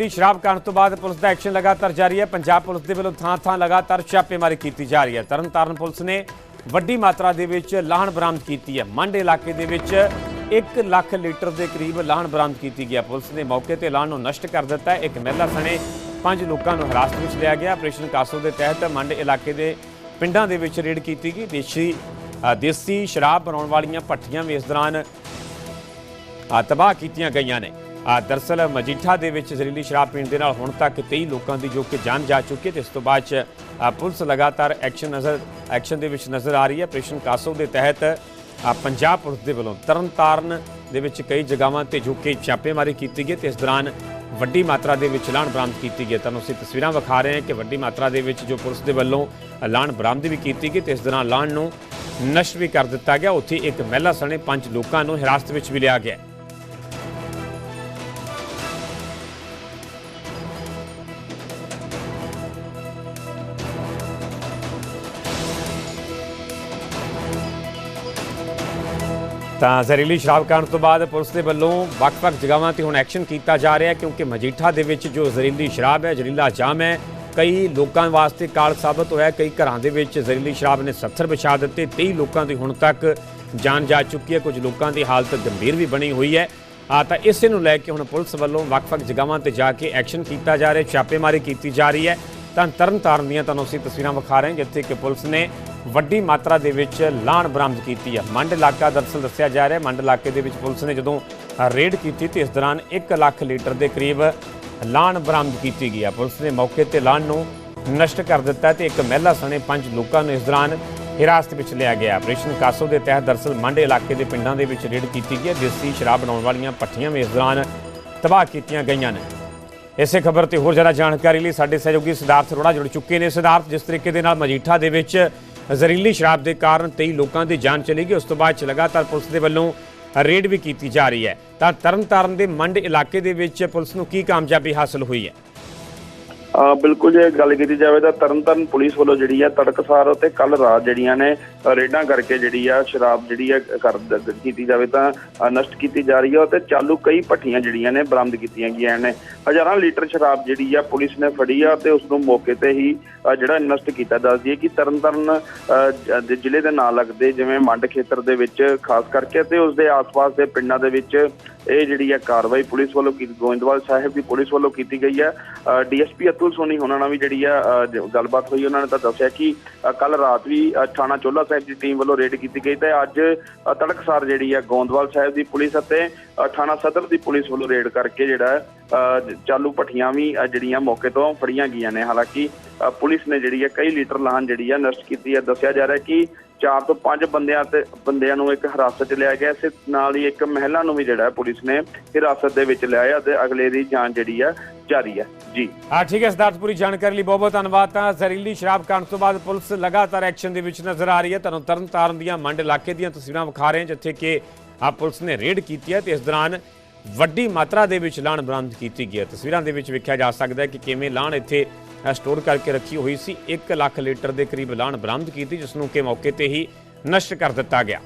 ਜ਼ਹਿਰੀਲੀ ਸ਼ਰਾਬ ਕਾਂਡ ਤੋਂ ਬਾਅਦ ਪੁਲਿਸ ਦਾ ਐਕਸ਼ਨ ਲਗਾਤਾਰ ਜਾਰੀ ਹੈ। ਪੰਜਾਬ ਪੁਲਿਸ ਦੇ ਵੱਲੋਂ ਥਾਂ-ਥਾਂ ਲਗਾਤਾਰ ਛਾਪੇਮਾਰੀ ਕੀਤੀ ਜਾ ਰਹੀ ਹੈ। ਤਰਨਤਾਰਨ ਪੁਲਿਸ ਨੇ ਵੱਡੀ ਮਾਤਰਾ ਦੇ ਵਿੱਚ ਲਾਹਣ ਬਰਾਮਦ ਕੀਤੀ ਹੈ। ਮੰਡ ਇਲਾਕੇ ਦੇ ਵਿੱਚ 1 ਲੱਖ ਲੀਟਰ ਦੇ ਕਰੀਬ ਲਾਹਣ ਬਰਾਮਦ ਕੀਤੀ ਗਿਆ ਪੁਲਿਸ ਨੇ ਮੌਕੇ ਤੇ ਲਾਹਣ ਨੂੰ ਨਸ਼ਟ ਕਰ ਦਿੱਤਾ ਇੱਕ ਮਹਿਲਾ ਸਣੇ ਪੰਜ ਲੋਕਾਂ ਨੂੰ ਹਿਰਾਸਤ ਵਿੱਚ ਲਿਆ ਗਿਆ। ਆਪਰੇਸ਼ਨ ਕਾਸੋ ਦੇ ਤਹਿਤ ਮੰਡ ਇਲਾਕੇ ਦੇ ਪਿੰਡਾਂ ਦੇ ਵਿੱਚ ਰੇਡ ਕੀਤੀ ਗਈ। ਦੇਸ਼ੀ ਦੇਸੀ ਸ਼ਰਾਬ ਬਣਾਉਣ ਵਾਲੀਆਂ ਭੱਠੀਆਂ ਵੀ ਇਸ ਦੌਰਾਨ ਤਬਾਹ ਕੀਤੀਆਂ ਗਈਆਂ ਨੇ। ਦਰਸਲ ਮਜੀਠਾ ਦੇ ਵਿੱਚ ਜ਼ਹਿਰੀਲੀ ਸ਼ਰਾਬ ਪੀਣ ਦੇ ਨਾਲ ਹੁਣ ਤੱਕ 23 ਲੋਕਾਂ ਦੀ ਜੋ ਕਿ ਜਾਨ ਜਾ ਚੁੱਕੀ ਹੈ ਤੇ ਇਸ ਤੋਂ ਬਾਅਦ ਚ ਪੁਲਿਸ ਲਗਾਤਾਰ ਐਕਸ਼ਨ ਨਜ਼ਰ, ਐਕਸ਼ਨ ਦੇ ਵਿੱਚ ਨਜ਼ਰ ਆ ਰਹੀ ਹੈ। ਆਪਰੇਸ਼ਨ ਕਾਸੋ ਦੇ ਤਹਿਤ ਪੰਜਾਬ ਪੁਲਿਸ ਦੇ ਵੱਲੋਂ ਤਰਨਤਾਰਨ ਦੇ ਵਿੱਚ ਕਈ ਜਗ੍ਹਾਵਾਂ ਤੇ ਜੋ ਕਿ ਛਾਪੇਮਾਰੀ ਕੀਤੀ ਗਈ ਤੇ ਇਸ ਦੌਰਾਨ ਵੱਡੀ ਮਾਤਰਾ ਦੇ ਵਿੱਚ ਲਾਣ ਬਰਾਮਦ ਕੀਤੀ ਗਈ ਹੈ। ਤੁਹਾਨੂੰ ਅਸੀਂ ਤਸਵੀਰਾਂ ਵਿਖਾ ਰਹੇ ਹਾਂ ਕਿ ਵੱਡੀ ਮਾਤਰਾ ਦੇ ਵਿੱਚ ਜੋ ਪੁਲਿਸ ਦੇ ਵੱਲੋਂ ਲਾਣ ਬਰਾਮਦ ਵੀ ਕੀਤੀ ਗਈ ਤੇ ਇਸ ਦੌਰਾਨ ਲਾਣ ਨੂੰ ਨਸ਼ਟ ਵੀ ਕਰ ਦਿੱਤਾ ਗਿਆ। ਉੱਥੇ ਇੱਕ ਮਹਿਲਾ ਸਣੇ ਪੰਜ ਲੋਕਾਂ ਨੂੰ ਹਿਰਾਸਤ ਵਿੱਚ ਵੀ ਲਿਆ ਗਿਆ ਤਾਂ ਜ਼ਹਿਰੀਲੀ ਸ਼ਰਾਬ ਕਾਂਡ ਤੋਂ ਬਾਅਦ ਪੁਲਿਸ ਦੇ ਵੱਲੋਂ ਵੱਖ-ਵੱਖ ਜਗ੍ਹਾਵਾਂ ਤੇ ਹੁਣ ਐਕਸ਼ਨ ਕੀਤਾ ਜਾ ਰਿਹਾ ਕਿਉਂਕਿ ਮਜੀਠਾ ਦੇ ਵਿੱਚ ਜੋ ਜ਼ਹਿਰੀਲੀ ਸ਼ਰਾਬ ਹੈ, ਜ਼ਹਿਰੀਲਾ ਜਾਮ ਹੈ, ਕਈ ਲੋਕਾਂ ਵਾਸਤੇ ਕਾਲ ਸਾਬਤ ਹੋਇਆ ਕਈ ਘਰਾਂ ਦੇ ਵਿੱਚ ਜ਼ਹਿਰੀਲੀ ਸ਼ਰਾਬ ਨੇ 70 ਵਿਛਾ ਦਿੱਤੇ 23 ਲੋਕਾਂ ਦੀ ਹੁਣ ਤੱਕ ਜਾਨ ਜਾ ਚੁੱਕੀ ਹੈ, ਕੁਝ ਲੋਕਾਂ ਦੀ ਹਾਲਤ ਗੰਭੀਰ ਵੀ ਬਣੀ ਹੋਈ ਹੈ। ਆ, ਤਾਂ ਇਸੇ ਨੂੰ ਲੈ ਕੇ ਹੁਣ ਪੁਲਿਸ ਵੱਲੋਂ ਵੱਖ-ਵੱਖ ਜਗ੍ਹਾਵਾਂ ਤੇ ਜਾ ਕੇ ਐਕਸ਼ਨ ਕੀਤਾ ਜਾ ਰਿਹਾ ਛਾਪੇਮਾਰੀ ਕੀਤੀ ਜਾ ਰਹੀ ਹੈ। ਤਾਂ ਤਰਨਤਾਰਨ ਦੀਆਂ ਤੁਹਾਨੂੰ ਅਸੀਂ ਤਸਵੀਰਾਂ ਵਿਖਾ ਰਹੇ ਹਾਂ, ਜਿੱਥੇ ਕਿ ਪੁਲਿਸ ਨੇ ਵੱਡੀ ਮਾਤਰਾ ਦੇ ਵਿੱਚ ਲਾਣ ਬਰਾਮਦ ਕੀਤੀ ਹੈ। ਮੰਡ ਇਲਾਕਾ ਦਰਸਲ ਦੱਸਿਆ ਜਾ ਰਿਹਾ ਹੈ। ਮੰਡ ਇਲਾਕੇ ਦੇ ਵਿੱਚ ਪੁਲਿਸ ਨੇ ਜਦੋਂ ਰੇਡ ਕੀਤੀ ਤੇ ਇਸ ਦੌਰਾਨ 1 ਲੱਖ ਲੀਟਰ ਦੇ ਕਰੀਬ ਲਾਣ ਬਰਾਮਦ ਕੀਤੀ ਗਈ ਹੈ। ਪੁਲਿਸ ਨੇ ਮੌਕੇ ਤੇ ਲਾਣ ਨੂੰ ਨਸ਼ਟ ਕਰ ਦਿੱਤਾ ਹੈ ਤੇ ਇੱਕ ਮਹਿਲਾ ਸਣੇ ਪੰਜ ਲੋਕਾਂ ਨੂੰ ਇਸ ਦੌਰਾਨ ਹਿਰਾਸਤ ਵਿੱਚ ਲਿਆ ਗਿਆ। ਆਪਰੇਸ਼ਨ ਕਾਸੋ ਦੇ ਤਹਿਤ ਦਰਸਲ ਮੰਡ ਇਲਾਕੇ ਦੇ ਪਿੰਡਾਂ ਦੇ ਵਿੱਚ ਰੇਡ ਕੀਤੀ ਗਈ ਹੈ। ਦੇਸੀ ਸ਼ਰਾਬ ਬਣਾਉਣ ਵਾਲੀਆਂ ਭੱਠੀਆਂ ਵੀ ਇਸ ਦੌਰਾਨ ਤਬਾਹ ਕੀਤੀਆਂ ਗਈਆਂ ਨੇ। ਇਸੇ ਖਬਰ ਤੇ ਹੋਰ ਜ਼ਿਆਦਾ ਜਾਣਕਾਰੀ ਲਈ ਸਾਡੇ ਸਹਿਯੋਗੀ ਸਿਧਾਰਥ ਅਰੋੜਾ ਜੁੜ ਚੁੱਕੇ ਨੇ। ਸਿਧਾਰਥ, ਜਿਸ ਤਰੀਕੇ ਦੇ ਨਾਲ ਮਜੀਠਾ ਦੇ ਵਿੱਚ ਜ਼ਹਿਰੀਲੀ ਸ਼ਰਾਬ ਦੇ ਕਾਰਨ 23 ਲੋਕਾਂ ਦੀ ਜਾਨ ਚਲੀ ਗਈ, ਉਸ ਤੋਂ ਬਾਅਦ ਲਗਾਤਾਰ ਪੁਲਿਸ ਦੇ ਵੱਲੋਂ ਰੇਡ ਵੀ ਕੀਤੀ ਜਾ ਰਹੀ ਹੈ। ਤਾਂ ਤਰਨਤਾਰਨ ਦੇ ਮੰਡ ਇਲਾਕੇ ਦੇ ਵਿੱਚ ਪੁਲਿਸ ਨੂੰ ਕੀ ਕਾਮਯਾਬੀ ਹਾਸਲ ਹੋਈ ਹੈ? ਬਿਲਕੁਲ ਜੇ ਗੱਲ ਕੀਤੀ ਜਾਵੇ ਤਾਂ ਤਰਨਤਾਰਨ ਪੁਲਿਸ ਵੱਲੋਂ ਜਿਹੜੀ ਹੈ ਤੜਕਸਾਰ ਅਤੇ ਕੱਲ ਰਾਤ ਜਿਹੜੀਆਂ ਨੇ ਰੇਡਾਂ ਕਰਕੇ ਜਿਹੜੀ ਆ ਸ਼ਰਾਬ ਜਿਹੜੀ ਆ ਕਰ ਕੀਤੀ ਜਾਵੇ ਤਾਂ ਨਸ਼ਟ ਕੀਤੀ ਜਾ ਰਹੀ ਹੈ ਤੇ ਚਾਲੂ ਕਈ ਭੱਠੀਆਂ ਜਿਹੜੀਆਂ ਨੇ ਬਰਾਮਦ ਕੀਤੀਆਂ ਗਈਆਂ ਨੇ। ਹਜ਼ਾਰਾਂ ਲੀਟਰ ਸ਼ਰਾਬ ਜਿਹੜੀ ਆ ਪੁਲਿਸ ਨੇ ਫੜੀ ਆ ਤੇ ਉਸ ਨੂੰ ਮੌਕੇ ਤੇ ਹੀ ਜਿਹੜਾ ਨਸ਼ਟ ਕੀਤਾ ਦੱਸਦੀ ਦਈਏ ਕਿ ਤਰਨਤਾਰਨ ਅ, ਜ਼ਿਲ੍ਹੇ ਦੇ ਨਾਲ ਲੱਗਦੇ ਜਿਵੇਂ ਮੰਡ ਖੇਤਰ ਦੇ ਵਿੱਚ ਖਾਸ ਕਰਕੇ ਤੇ ਉਸ ਦੇ ਆਸ-ਪਾਸ ਦੇ ਪਿੰਡਾਂ ਦੇ ਵਿੱਚ ਇਹ ਜਿਹੜੀ ਆ ਕਾਰਵਾਈ ਪੁਲਿਸ ਵੱਲੋਂ ਕੀਤੀ ਗੋਇੰਦਵਾਲ ਸਾਹਿਬ ਦੀ ਪੁਲਿਸ ਵੱਲੋਂ ਕੀਤੀ ਗਈ ਹੈ ਡੀਐਸਪੀ ਅਤੁਲ ਸੋਨੀ ਹੋਣਾ ਨਾਲ ਵੀ ਜਿਹੜੀ ਆ ਗੱਲਬਾਤ ਹੋਈ ਉਹਨਾਂ ਨੇ ਤਾਂ ਦੱਸਿਆ ਕਿ ਕੱਲ ਰਾਤ ਵੀ ਥਾਣਾ ਚੋਲਾ ਸਾਹਿਬ ਦੀ ਟੀਮ ਵੱਲੋਂ ਰੇਡ ਕੀਤੀ ਗਈ ਤੇ ਅੱਜ ਤੜਕਸਾਰ ਜਿਹੜੀ ਹੈ ਗੋਂਦਵਾਲ ਸਾਹਿਬ ਦੀ ਪੁਲਿਸ ਅਤੇ ਥਾਣਾ ਸਦਰ ਦੀ ਪੁਲਿਸ ਵੱਲੋਂ ਰੇਡ ਕਰਕੇ ਜਿਹੜਾ ਹੈ, ਚਾਲੂ ਭੱਠੀਆਂ ਵੀ ਜਿਹੜੀਆਂ ਮੌਕੇ ਤੋਂ ਫੜੀਆਂ ਗਈਆਂ ਨੇ। ਹਾਲਾਂਕਿ ਅ, ਪੁਲਿਸ ਨੇ ਜਿਹੜੀ ਹੈ ਕਈ ਲੀਟਰ ਲਾਹਨ ਜਿਹੜੀ ਹੈ ਨਸ਼ਟ ਕੀਤੀ ਹੈ। ਦੱਸਿਆ ਜਾ ਰਿਹਾ ਕਿ ਚਾਰ ਤੋਂ ਪੰਜ ਬੰਦਿਆਂ ਤੇ ਬੰਦਿਆਂ ਨੂੰ ਇੱਕ ਹਿਰਾਸਤ 'ਚ ਲਿਆ ਗਿਆ। ਇਸੇ ਨਾਲ ਹੀ ਇੱਕ ਮਹਿਲਾ ਨੂੰ ਵੀ ਜਿਹੜਾ ਹੈ ਪੁਲਿਸ ਨੇ ਹਿਰਾਸਤ ਦੇ ਵਿੱਚ ਲਿਆ ਹੈ ਤੇ ਅਗਲੇ ਦੀ ਜਾਂਚ ਜਿਹੜੀ ਹੈ ਜਾਰੀ ਹੈ। ਜੀ। ਹਾਂ, ਠੀਕ ਹੈ, ਸਿਧਾਰਥ, ਪੂਰੀ ਜਾਣਕਾਰੀ ਲਈ ਬਹੁਤ ਬਹੁਤ ਧੰਨਵਾਦ। ਤਾਂ ਜ਼ਹਿਰੀਲੀ ਸ਼ਰਾਬ ਕਾਂਡ ਤੋਂ ਬਾਅਦ ਪੁਲਿਸ ਲਗਾਤਾਰ ਐਕਸ਼ਨ ਦੇ ਵਿੱਚ ਨਜ਼ਰ ਆ ਰਹੀ ਹੈ। ਤੁਹਾਨੂੰ ਤਰਨਤਾਰਨ ਦੀਆਂ ਮੰਡ ਇਲਾਕੇ ਦੀਆਂ ਤਸਵੀਰਾਂ ਵਿਖਾ ਰਹੇ ਹਾਂ, ਜਿੱਥੇ ਕਿ ਆ ਪੁਲਿਸ ਨੇ ਰੇਡ ਕੀਤੀ ਹੈ ਤੇ ਇਸ ਦੌਰਾਨ ਵੱਡੀ ਮਾਤਰਾ ਦੇ ਵਿੱਚ ਲਾਣ ਬਰਾਮਦ ਕੀਤੀ ਗਈ ਹੈ। ਤਸਵੀਰਾਂ ਦੇ ਵਿੱਚ ਵੇਖਿਆ ਜਾ ਸਕਦਾ ਹੈ ਕਿ ਕਿਵੇਂ ਲਾਣ ਇੱਥੇ ਸਟੋਰ ਕਰਕੇ ਰੱਖੀ ਹੋਈ ਸੀ। 1 ਲੱਖ ਲੀਟਰ ਦੇ ਕਰੀਬ ਲਾਣ ਬਰਾਮਦ ਕੀਤੀ, ਜਿਸ ਨੂੰ ਕਿ ਮੌਕੇ ਤੇ ਹੀ ਨਸ਼ਟ ਕਰ ਦਿੱਤਾ ਗਿਆ।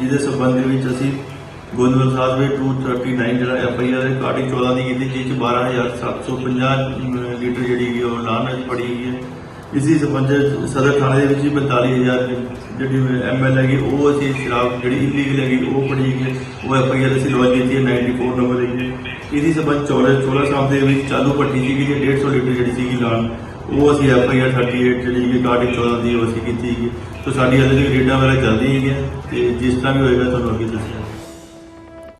ਜਿਹਦੇ ਸੰਬੰਧ ਵਿੱਚ ਅਸੀਂ ਗੋਦਵਲ ਸਾਹਿਬ ਦੇ 239 ਜਿਹੜਾ ਐਫ ਆਈ ਆਰ 14 ਦੀ ਕੀਤੀ, ਜਿਸ 'ਚ 12750 ਲੀਟਰ ਜਿਹੜੀ ਉਹ ਲਾਨ ਅੱਜ ਫੜੀ ਗਈ ਹੈ। ਇਸੇ ਸੰਬੰਧ ਸਦਰ ਥਾਣੇ ਦੇ ਵਿੱਚ ਵੀ 45000 ਜਿਹੜੀ ਐਮ ਐਲ ਹੈਗੀ, ਉਹ ਅਸੀਂ ਸ਼ਰਾਬ ਜਿਹੜੀ ਇਲੀਗਲ ਹੈਗੀ, ਉਹ ਫੜੀ ਗਈ ਉਹ ਐਫ ਆਈ ਆਰ ਅਸੀਂ ਲੌਂਚ ਕੀਤੀ ਹੈ 94 ਨੰਬਰ ਦੀ। ਇਸੇ ਸੰਬੰਧ 14 16 ਸਾਹਿਬ ਦੇ ਵਿੱਚ ਚਾਲੂ ਭੱਟੀ ਸੀਗੀ ਜੀ 150 ਲੀਟਰ ਜਿਹੜੀ ਸੀਗੀ ਲਾਨ ਉਹ ਅਸੀਂ ਐਫ ਆਈ ਆਰ 38 ਜਿਹੜੀ ਕਿ ਕਾਟੀ 14 ਦੀ ਉਹ ਅਸੀਂ ਕੀਤੀ ਹੈਗੀ। ਸੋ ਸਾਡੀ ਅਜੇ ਤੱਕ ਰੇਡਾਂ ਵਗੈਰਾ ਚੱਲਦੀ ਹੈਗੀਆਂ, ਤੇ ਜਿਸ ਤਰ੍ਹਾਂ ਵੀ ਹੋਏਗਾ ਤੁਹਾਨੂੰ ਅੱਗੇ ਦੱਸਿਆ।